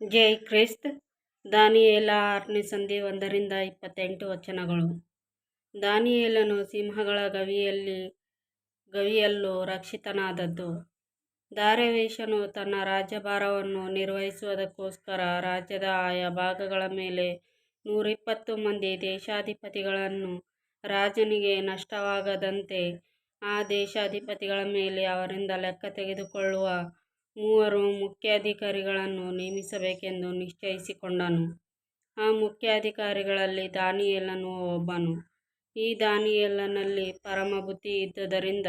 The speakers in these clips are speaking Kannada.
ಜೈ ಕ್ರಿಸ್ತ್. ದಾನಿಯೇಲ ಆರನೇ ಸಂಧಿ ಒಂದರಿಂದ ಇಪ್ಪತ್ತೆಂಟು ವಚನಗಳು. ದಾನಿಯೇಲನು ಸಿಂಹಗಳ ಗವಿಯಲ್ಲಿ, ಗವಿಯಲ್ಲೂ ರಕ್ಷಿತನಾದದ್ದು. ದಾರವೇಶನು ತನ್ನ ರಾಜ್ಯಭಾರವನ್ನು ನಿರ್ವಹಿಸುವುದಕ್ಕೋಸ್ಕರ ರಾಜ್ಯದ ಆಯಾ ಭಾಗಗಳ ಮೇಲೆ ನೂರಿಪ್ಪತ್ತು ಮಂದಿ ದೇಶಾಧಿಪತಿಗಳನ್ನು ರಾಜನಿಗೆ ನಷ್ಟವಾಗದಂತೆ ಆ ದೇಶಾಧಿಪತಿಗಳ ಮೇಲೆ ಅವರಿಂದ ಲೆಕ್ಕ ತೆಗೆದುಕೊಳ್ಳುವ ಮೂವರು ಮುಖ್ಯಾಧಿಕಾರಿಗಳನ್ನು ನೇಮಿಸಬೇಕೆಂದು ನಿಶ್ಚಯಿಸಿಕೊಂಡನು. ಆ ಮುಖ್ಯಾಧಿಕಾರಿಗಳಲ್ಲಿ ದಾನಿಯೇಲನೂ ಒಬ್ಬನು. ಈ ದಾನಿಯೇಲನಲ್ಲಿ ಪರಮಬುದ್ಧಿ ಇದ್ದುದರಿಂದ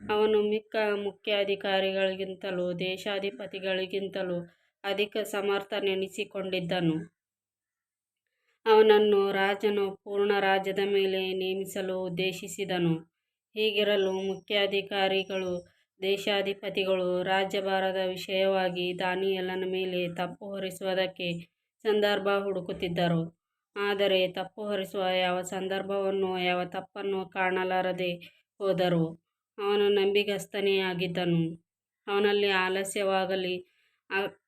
ಅವನು ಮಿಕ್ಕ ಮುಖ್ಯಾಧಿಕಾರಿಗಳಿಗಿಂತಲೂ ದೇಶಾಧಿಪತಿಗಳಿಗಿಂತಲೂ ಅಧಿಕ ಸಮರ್ಥನೆನಿಸಿಕೊಂಡಿದ್ದನು. ಅವನನ್ನು ರಾಜನು ಪೂರ್ಣ ರಾಜ್ಯದ ಮೇಲೆ ನೇಮಿಸಲು ಉದ್ದೇಶಿಸಿದನು. ಹೀಗಿರಲು ಮುಖ್ಯಾಧಿಕಾರಿಗಳೂ ದೇಶಾಧಿಪತಿಗಳೂ ರಾಜ್ಯಭಾರದ ವಿಷಯವಾಗಿ ದಾನಿಯೇಲನ ಮೇಲೆ ತಪ್ಪು ಹೊರಿಸುವುದಕ್ಕೆ ಸಂದರ್ಭ ಹುಡುಕುತ್ತಿದ್ದರು. ಆದರೆ ತಪ್ಪು ಹೊರಿಸುವ ಯಾವ ಸಂದರ್ಭವನ್ನು ಯಾವ ತಪ್ಪನ್ನು ಕಾಣಲಾರದೆ ಹೋದರು. ಅವನು ನಂಬಿಗಸ್ತನೇ ಆಗಿದ್ದನು. ಅವನಲ್ಲಿ ಆಲಸ್ಯವಾಗಲಿ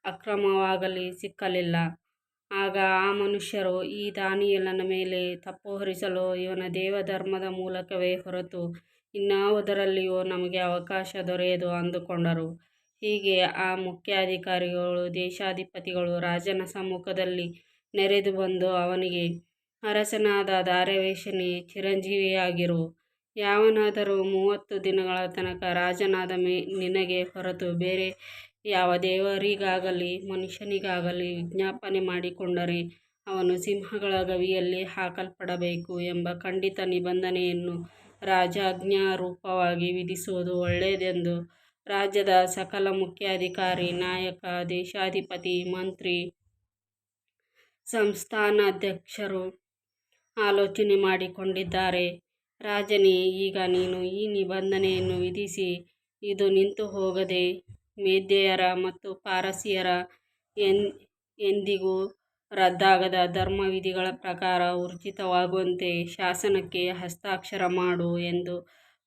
ಅಕ್ರಮವಾಗಲಿ ಸಿಕ್ಕಲಿಲ್ಲ. ಆಗ ಆ ಮನುಷ್ಯರು, ಈ ದಾನಿಯೇಲನ ಮೇಲೆ ತಪ್ಪು ಹೊರಿಸಲು ಇವನ ದೇವಧರ್ಮದ ಮೂಲಕವೇ ಹೊರತು ಇನ್ನಾವುದರಲ್ಲಿಯೂ ನಮಗೆ ಅವಕಾಶ ದೊರೆಯದು ಅಂದುಕೊಂಡರು. ಹೀಗೆ ಆ ಮುಖ್ಯಾಧಿಕಾರಿಗಳು ದೇಶಾಧಿಪತಿಗಳು ರಾಜನ ಸಮ್ಮುಖದಲ್ಲಿ ನೆರೆದು ಬಂದು ಅವನಿಗೆ, ಅರಸನಾದ ದಾರ್ಯಾವೆಷನೇ, ಚಿರಂಜೀವಿಯಾಗಿರು. ಯಾವನಾದರೂ ಮೂವತ್ತು ದಿನಗಳ ತನಕ ರಾಜನಾದ ನಿನಗೆ ಹೊರತು ಬೇರೆ ಯಾವ ದೇವರಿಗಾಗಲಿ ಮನುಷ್ಯನಿಗಾಗಲಿ ವಿಜ್ಞಾಪನೆ ಮಾಡಿಕೊಂಡರೆ ಅವನು ಸಿಂಹಗಳ ಗವಿಯಲ್ಲಿ ಹಾಕಲ್ಪಡಬೇಕು ಎಂಬ ಖಂಡಿತ ನಿಬಂಧನೆಯನ್ನು ರಾಜಾಜ್ಞಾರೂಪವಾಗಿ ವಿಧಿಸುವುದು ಒಳ್ಳೆಯದೆಂದು ರಾಜ್ಯದ ಸಕಲ ಮುಖ್ಯಾಧಿಕಾರಿ, ನಾಯಕ, ದೇಶಾಧಿಪತಿ, ಮಂತ್ರಿ, ಸಂಸ್ಥಾನಾಧ್ಯಕ್ಷರು ಆಲೋಚನೆ ಮಾಡಿಕೊಂಡಿದ್ದಾರೆ. ರಾಜನೇ, ಈಗ ನೀನು ಈ ನಿಬಂಧನೆಯನ್ನು ವಿಧಿಸಿ, ಇದು ನಿಂತು ಹೋಗದೆ ಮೇದ್ಯೆಯರ ಮತ್ತು ಪಾರಸಿಯರ ಎಂದಿಗೂ ರದ್ದಾಗದ ಧರ್ಮವಿಧಿಗಳ ಪ್ರಕಾರ ಊರ್ಜಿತವಾಗುವಂತೆ ಶಾಸನಕ್ಕೆ ಹಸ್ತಾಕ್ಷರ ಮಾಡು ಎಂದು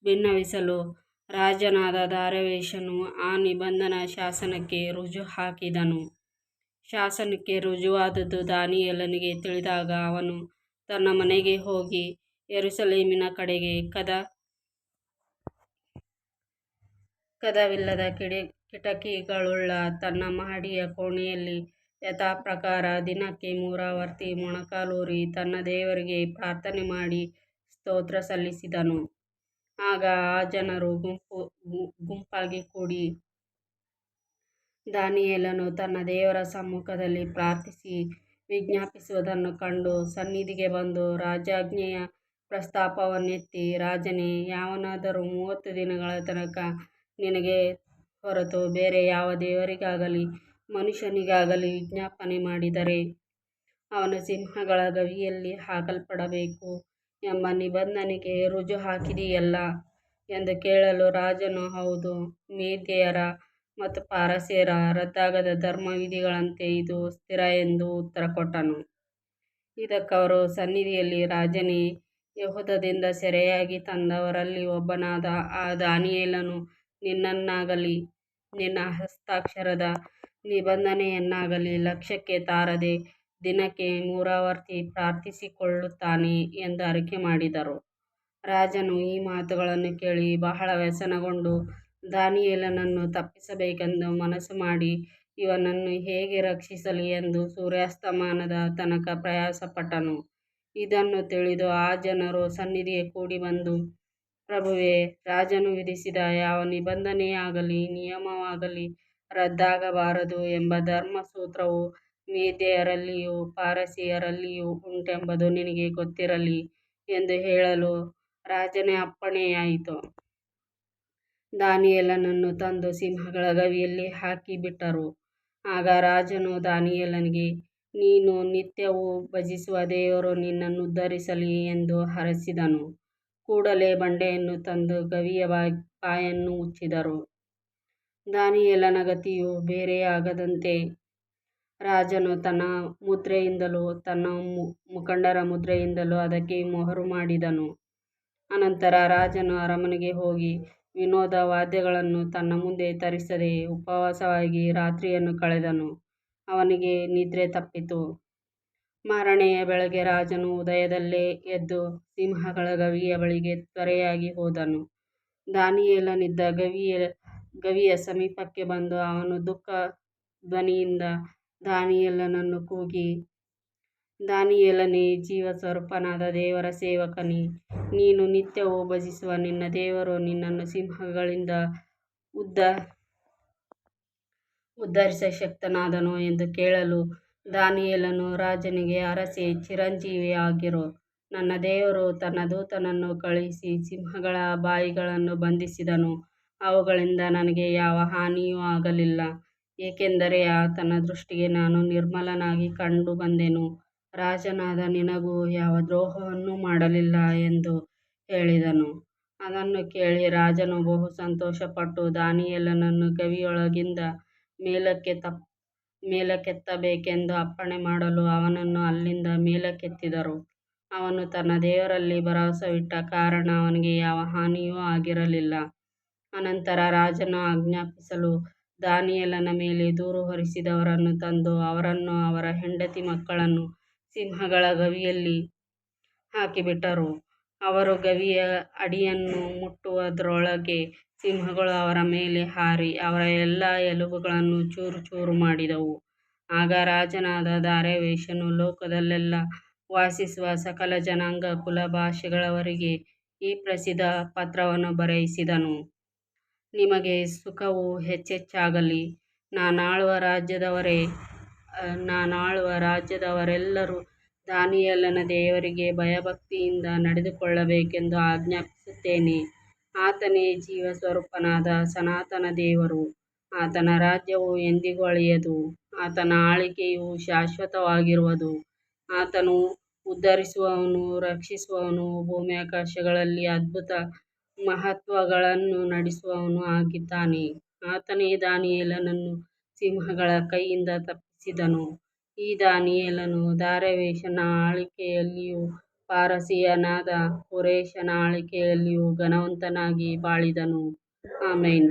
ಭಿನ್ನವಿಸಲು ರಾಜನಾದ ದಾರವೇಶನು ಆ ನಿಬಂಧನ ಶಾಸನಕ್ಕೆ ರುಜು ಹಾಕಿದನು. ಶಾಸನಕ್ಕೆ ರುಜುವಾದದ್ದು ದಾನಿಯೇಲನಿಗೆ ತಿಳಿದಾಗ ಅವನು ತನ್ನ ಮನೆಗೆ ಹೋಗಿ ಯೆರೂಸಲೇಮಿನ ಕಡೆಗೆ ಕದ ಕದವಿಲ್ಲದ ಕಿಡಿ ಕಿಟಕಿಗಳುಳ್ಳ ತನ್ನ ಮಹಡಿಯ ಕೋಣೆಯಲ್ಲಿ ಯಥಾಪ್ರಕಾರ ದಿನಕ್ಕೆ ಮೂರಾವರ್ತಿ ಮೊಣಕಾಲೂರಿ ತನ್ನ ದೇವರಿಗೆ ಪ್ರಾರ್ಥನೆ ಮಾಡಿ ಸ್ತೋತ್ರ ಸಲ್ಲಿಸಿದನು. ಆಗ ಆ ಜನರು ಗುಂಪು ಗುಂಪಾಗಿ ಕೂಡಿ ದಾನಿಯೇಲನು ತನ್ನ ದೇವರ ಸಮ್ಮುಖದಲ್ಲಿ ಪ್ರಾರ್ಥಿಸಿ ವಿಜ್ಞಾಪಿಸುವುದನ್ನು ಕಂಡು ಸನ್ನಿಧಿಗೆ ಬಂದು ರಾಜಾಜ್ಞೆಯ ಪ್ರಸ್ತಾಪವನ್ನೆತ್ತಿ, ರಾಜನೇ, ಯಾವನಾದರೂ ಮೂವತ್ತು ದಿನಗಳ ತನಕ ನಿನಗೆ ಹೊರತು ಬೇರೆ ಯಾವ ದೇವರಿಗಾಗಲಿ ಮನುಷ್ಯನಿಗಾಗಲಿ ವಿಜ್ಞಾಪನೆ ಮಾಡಿದರೆ ಅವನು ಸಿಂಹಗಳ ಗವಿಯಲ್ಲಿ ಹಾಕಲ್ಪಡಬೇಕು ಎಂಬ ನಿಬಂಧನೆಗೆ ರುಜು ಹಾಕಿದೆಯಲ್ಲ ಎಂದು ಕೇಳಲು ರಾಜನು, ಹೌದು, ಮೇದ್ಯರ ಮತ್ತು ಪಾರಸಿಯರ ರದ್ದಾಗದ ಧರ್ಮವಿಧಿಗಳಂತೆ ಇದು ಸ್ಥಿರ ಎಂದು ಉತ್ತರ ಕೊಟ್ಟನು. ಇದಕ್ಕವರು ಸನ್ನಿಧಿಯಲ್ಲಿ, ರಾಜನೇ, ಯೆಹೂದದಿಂದ ಸೆರೆಯಾಗಿ ತಂದವರಲ್ಲಿ ಒಬ್ಬನಾದ ಆ ದಾನಿಯೇಲನು ನಿನ್ನನ್ನಾಗಲಿ ನಿನ್ನ ಹಸ್ತಾಕ್ಷರದ ನಿಬಂಧನೆಯನ್ನಾಗಲಿ ಲಕ್ಷ್ಯಕ್ಕೆ ತಾರದೆ ದಿನಕ್ಕೆ ಮೂರಾವರ್ತಿ ಪ್ರಾರ್ಥಿಸಿಕೊಳ್ಳುತ್ತಾನೆ ಎಂದು ಅರಿಕೆ ಮಾಡಿದರು. ರಾಜನು ಈ ಮಾತುಗಳನ್ನು ಕೇಳಿ ಬಹಳ ವ್ಯಸನಗೊಂಡು ದಾನಿಯೇಲನನ್ನು ತಪ್ಪಿಸಬೇಕೆಂದು ಮನಸ್ಸು ಮಾಡಿ ಇವನನ್ನು ಹೇಗೆ ರಕ್ಷಿಸಲಿ ಎಂದು ಸೂರ್ಯಾಸ್ತಮಾನದ ತನಕ ಪ್ರಯಾಸಪಟ್ಟನು. ಇದನ್ನು ತಿಳಿದು ಆ ಜನರು ಸನ್ನಿಧಿಗೆ ಕೂಡಿಬಂದು, ಪ್ರಭುವೇ, ರಾಜನು ವಿಧಿಸಿದ ಯಾವ ನಿಬಂಧನೆಯಾಗಲಿ ನಿಯಮವಾಗಲಿ ರದ್ದಾಗಬಾರದು ಎಂಬ ಧರ್ಮಸೂತ್ರವು ಮೇದ್ಯರಲ್ಲಿಯೂ ಪಾರಸಿಯರಲ್ಲಿಯೂ ಉಂಟೆಂಬುದು ನಿನಗೆ ಗೊತ್ತಿರಲಿ ಎಂದು ಹೇಳಲು ರಾಜನೇ ಅಪ್ಪಣೆಯಾಯಿತು. ದಾನಿಯೇಲನನ್ನು ತಂದು ಸಿಂಹಗಳ ಗವಿಯಲ್ಲಿ ಹಾಕಿಬಿಟ್ಟರು. ಆಗ ರಾಜನು ದಾನಿಯೇಲನಿಗೆ, ನೀನು ನಿತ್ಯವೂ ಭಜಿಸುವ ದೇವರು ನಿನ್ನನ್ನು ಉದ್ಧರಿಸಲಿ ಎಂದು ಹರಸಿದನು. ಕೂಡಲೇ ಬಂಡೆಯನ್ನು ತಂದು ಗವಿಯ ಬಾಯನ್ನು ಮುಚ್ಚಿದರು. ದಾನಿಯೇಲನ ಗತಿಯು ಬೇರೆಯಾಗದಂತೆ ರಾಜನು ತನ್ನ ಮುದ್ರೆಯಿಂದಲೂ ತನ್ನ ಮುಖಂಡರ ಮುದ್ರೆಯಿಂದಲೂ ಅದಕ್ಕೆ ಮೊಹರು ಮಾಡಿದನು. ಅನಂತರ ರಾಜನು ಅರಮನೆಗೆ ಹೋಗಿ ವಿನೋದ ವಾದ್ಯಗಳನ್ನು ತನ್ನ ಮುಂದೆ ತರಿಸದೆ ಉಪವಾಸವಾಗಿ ರಾತ್ರಿಯನ್ನು ಕಳೆದನು. ಅವನಿಗೆ ನಿದ್ರೆ ತಪ್ಪಿತು. ಮಾರನೆಯ ಬೆಳಗ್ಗೆ ರಾಜನು ಉದಯದಲ್ಲೇ ಎದ್ದು ಸಿಂಹಗಳ ಗವಿಯ ಬಳಿಗೆ ತ್ವರೆಯಾಗಿ ಹೋದನು. ದಾನಿಯೇಲನಿದ್ದ ಗವಿಯ ಸಮೀಪಕ್ಕೆ ಬಂದು ಅವನು ದುಃಖ ಧ್ವನಿಯಿಂದ ದಾನಿಯೇಲನನ್ನು ಕೂಗಿ, ದಾನಿಯೇಲನೇ, ಜೀವಸ್ವರೂಪನಾದ ದೇವರ ಸೇವಕನೇ, ನೀನು ನಿತ್ಯವೂ ಭಜಿಸುವ ನಿನ್ನ ದೇವರು ನಿನ್ನನ್ನು ಸಿಂಹಗಳಿಂದ ಉದ್ದ ಉದ್ಧರಿಸ ಶಕ್ತನಾದನು ಎಂದು ಕೇಳಲು ದಾನಿಯೇಲನು ರಾಜನಿಗೆ, ಅರಸೆ ಚಿರಂಜೀವಿ ಆಗಿರು ನನ್ನ ದೇವರು ತನ್ನ ದೂತನನ್ನು ಕಳುಹಿಸಿ ಸಿಂಹಗಳ ಬಾಯಿಗಳನ್ನು ಬಂಧಿಸಿದನು. ಅವುಗಳಿಂದ ನನಗೆ ಯಾವ ಹಾನಿಯೂ ಆಗಲಿಲ್ಲ, ಏಕೆಂದರೆ ಆತನ ದೃಷ್ಟಿಗೆ ನಾನು ನಿರ್ಮಲನಾಗಿ ಕಂಡು ಬಂದೆನು ರಾಜನಾದ ನಿನಗೂ ಯಾವ ದ್ರೋಹವನ್ನೂ ಮಾಡಲಿಲ್ಲ ಎಂದು ಹೇಳಿದನು. ಅದನ್ನು ಕೇಳಿ ರಾಜನು ಬಹು ಸಂತೋಷಪಟ್ಟು ದಾನಿಯೇಲನನ್ನು ಗವಿಯೊಳಗಿಂದ ಮೇಲಕ್ಕೆತ್ತಬೇಕೆಂದು ಅಪ್ಪಣೆ ಮಾಡಲು ಅವನನ್ನು ಅಲ್ಲಿಂದ ಮೇಲಕ್ಕೆತ್ತಿದರು. ಅವನು ತನ್ನ ದೇವರಲ್ಲಿ ಭರವಸವಿಟ್ಟ ಕಾರಣ ಅವನಿಗೆ ಯಾವ ಹಾನಿಯೂ ಆಗಿರಲಿಲ್ಲ. ಅನಂತರ ರಾಜನು ಆಜ್ಞಾಪಿಸಲು ದಾನಿಯೇಲನ ಮೇಲೆ ದೂರು ಹೊರಿಸಿದವರನ್ನು ತಂದು ಅವರನ್ನೂ ಅವರ ಹೆಂಡತಿ ಮಕ್ಕಳನ್ನೂ ಸಿಂಹಗಳ ಗವಿಯಲ್ಲಿ ಹಾಕಿಬಿಟ್ಟರು. ಅವರು ಗವಿಯ ಅಡಿಯನ್ನು ಮುಟ್ಟುವುದರೊಳಗೆ ಸಿಂಹಗಳು ಅವರ ಮೇಲೆ ಹಾರಿ ಅವರ ಎಲ್ಲಾ ಎಲುಬುಗಳನ್ನು ಚೂರು ಚೂರು ಮಾಡಿದವು. ಆಗ ರಾಜನಾದ ದಾರ್ಯಾವೆಷನು ಲೋಕದಲ್ಲೆಲ್ಲ ವಾಸಿಸುವ ಸಕಲ ಜನಾಂಗ, ಕುಲ, ಭಾಷೆಗಳವರಿಗೆ ಈ ಪ್ರಸಿದ್ಧ ಪತ್ರವನ್ನು ಬರೆಯಿಸಿದನು. ನಿಮಗೆ ಸುಖವು ಹೆಚ್ಚೆಚ್ಚಾಗಲಿ. ನಾನಾಳುವ ರಾಜ್ಯದವರೇ ನಾನಾಳುವ ರಾಜ್ಯದವರೆಲ್ಲರೂ ದಾನಿಯಲ್ಲನ ದೇವರಿಗೆ ಭಯಭಕ್ತಿಯಿಂದ ನಡೆದುಕೊಳ್ಳಬೇಕೆಂದು ಆಜ್ಞಾಪಿಸುತ್ತೇನೆ. ಆತನೇ ಜೀವಸ್ವರೂಪನಾದ ಸನಾತನ ದೇವರು. ಆತನ ರಾಜ್ಯವು ಎಂದಿಗೂ ಅಳಿಯದು, ಆತನ ಆಳ್ವಿಕೆಯು ಶಾಶ್ವತವಾಗಿರುವುದು. ಆತನು ರಕ್ಷಿಸುವವನು ಭೂಮಿ ಆಕಾಶಗಳಲ್ಲಿ ಅದ್ಭುತ ಮಹತ್ಕಾರ್ಯಗಳನ್ನು ನಡೆಸುವವನೂ ಆಗಿದ್ದಾನೆ. ಆತನೇ ದಾನಿಯೇಲನನ್ನು ಸಿಂಹಗಳ ಕೈಯಿಂದ ತಪ್ಪಿಸಿದನು. ಈ ದಾನಿಯೇಲನು ದಾರ್ಯಾವೆಷನ ಆಳ್ವಿಕೆಯಲ್ಲಿಯೂ ಪಾರಸಿಯನಾದ ಕೋರೆಷನ ಆಳ್ವಿಕೆಯಲ್ಲಿಯೂ ಘನವಂತನಾಗಿ ಬಾಳಿದನು. ಆಮೆನ್.